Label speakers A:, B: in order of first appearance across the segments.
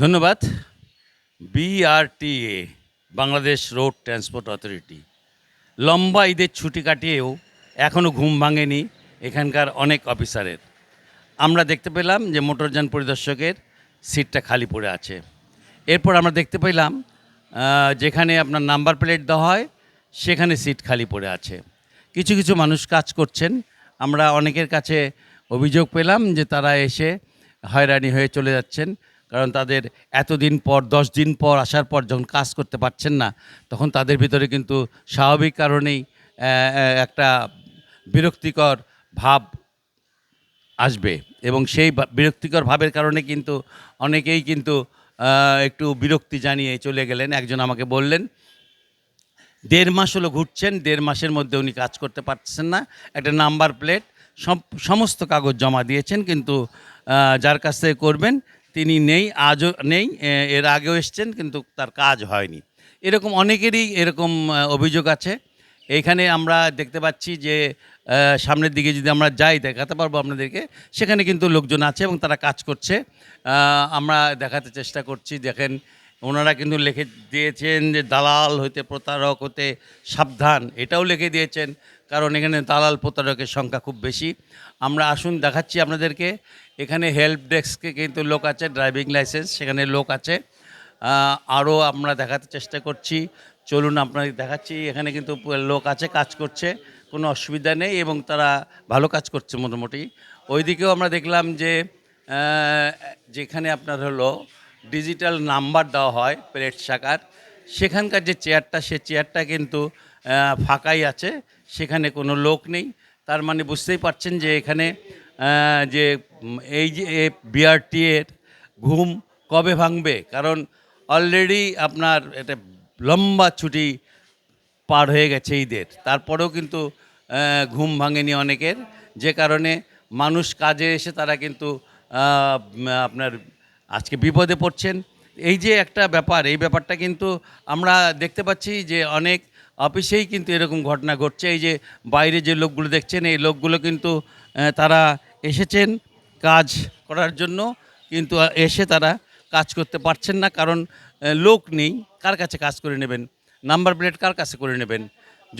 A: ধন্যবাদ BRTA Bangladesh road transport authority লম্বা ঈদের ছুটি কাটিয়েও এখনও ঘুম ভাঙেনি এখানকার অনেক অফিসারের আমরা দেখতে পেলাম যে মোটরযান পরিদর্শকের সিটটা খালি পড়ে আছে এরপর আমরা দেখতে পেলাম যেখানে আপনার নাম্বার প্লেট দেওয়া হয় সেখানে সিট খালি পড়ে আছে কিছু কিছু মানুষ কাজ করছেন আমরা অনেকের কাছে অভিযোগ পেলাম যে তারা এসে হয়রানি হয়ে চলে যাচ্ছেন কারণ তাদের এতদিন পর দশ দিন পর আসার পর যখন কাজ করতে পারছেন না তখন তাদের ভিতরে কিন্তু স্বাভাবিক কারণেই একটা বিরক্তিকর ভাব আসবে এবং সেই বিরক্তিকর ভাবের কারণে কিন্তু অনেকেই কিন্তু একটু বিরক্তি জানিয়ে চলে গেলেন একজন আমাকে বললেন দেড় মাস হলো ঘুরছেন দেড় মাসের মধ্যে উনি কাজ করতে পারছেন না একটা নাম্বার প্লেট সমস্ত কাগজ জমা দিয়েছেন কিন্তু যার কাছ থেকে করবেন তিনি নেই আজও নেই এর আগেও এসছেন কিন্তু তার কাজ হয়নি এরকম অনেকেরই এরকম অভিযোগ আছে এইখানে আমরা দেখতে পাচ্ছি যে সামনের দিকে যদি আমরা যাই দেখাতে পারবো আপনাদেরকে সেখানে কিন্তু লোকজন আছে এবং তারা কাজ করছে আমরা দেখাতে চেষ্টা করছি দেখেন ওনারা কিন্তু লিখে দিয়েছেন যে দালাল হইতে প্রতারক হতে সাবধান এটাও লিখে দিয়েছেন কারণ এখানে দালাল প্রতারকের সংখ্যা খুব বেশি আমরা আসুন দেখাচ্ছি আপনাদেরকে এখানে হেল্প ডেস্কে কিন্তু লোক আছে ড্রাইভিং লাইসেন্স সেখানে লোক আছে আরও আমরা দেখাতে চেষ্টা করছি চলুন আপনাদের দেখাচ্ছি এখানে কিন্তু লোক আছে কাজ করছে কোনো অসুবিধা নেই এবং তারা ভালো কাজ করছে মোটামুটি ওইদিকেও আমরা দেখলাম যে যেখানে আপনার হলো ডিজিটাল নাম্বার দেওয়া হয় প্লেট শাখার সেখানকার যে চেয়ারটা সে চেয়ারটা কিন্তু ফাঁকাই আছে সেখানে কোনো লোক নেই তার মানে বুঝতেই পারছেন যে এখানে যে এই যে বিআরটি এর ঘুম কবে ভাঙবে কারণ অলরেডি আপনার এটা লম্বা ছুটি পার হয়ে গেছে ঈদের তারপরেও কিন্তু ঘুম ভাঙেনি অনেকের যে কারণে মানুষ কাজে এসে তারা কিন্তু আপনার আজকে বিপদে পড়ছেন এই যে একটা ব্যাপার এই ব্যাপারটা কিন্তু আমরা দেখতে পাচ্ছি যে অনেক অফিসেই কিন্তু এরকম ঘটনা ঘটছে এই যে বাইরে যে লোকগুলো দেখছেন এই লোকগুলো কিন্তু তারা এসেছেন কাজ করার জন্য কিন্তু এসে তারা কাজ করতে পারছেন না কারণ লোক নেই কার কাছে কাজ করে নেবেন নাম্বার প্লেট কার কাছে করে নেবেন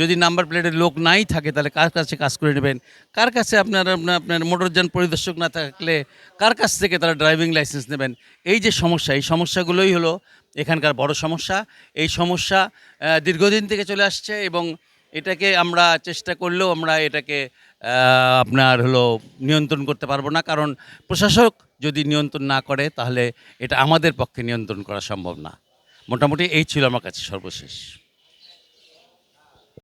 A: যদি নাম্বার প্লেটের লোক নাই থাকে তাহলে কার কাছে কাজ করে নেবেন কার কাছে আপনার আপনার মোটরযান পরিদর্শক না থাকলে কার কাছ থেকে তারা ড্রাইভিং লাইসেন্স নেবেন এই যে সমস্যা এই সমস্যাগুলোই হলো এখানকার বড় সমস্যা এই সমস্যা দীর্ঘদিন থেকে চলে আসছে এবং এটাকে আমরা চেষ্টা করলেও আমরা এটাকে আপনার হলো নিয়ন্ত্রণ করতে পারবো না কারণ প্রশাসক যদি নিয়ন্ত্রণ না করে তাহলে এটা আমাদের পক্ষে নিয়ন্ত্রণ করা সম্ভব না মোটামুটি এই ছিল আমার কাছে সর্বশেষ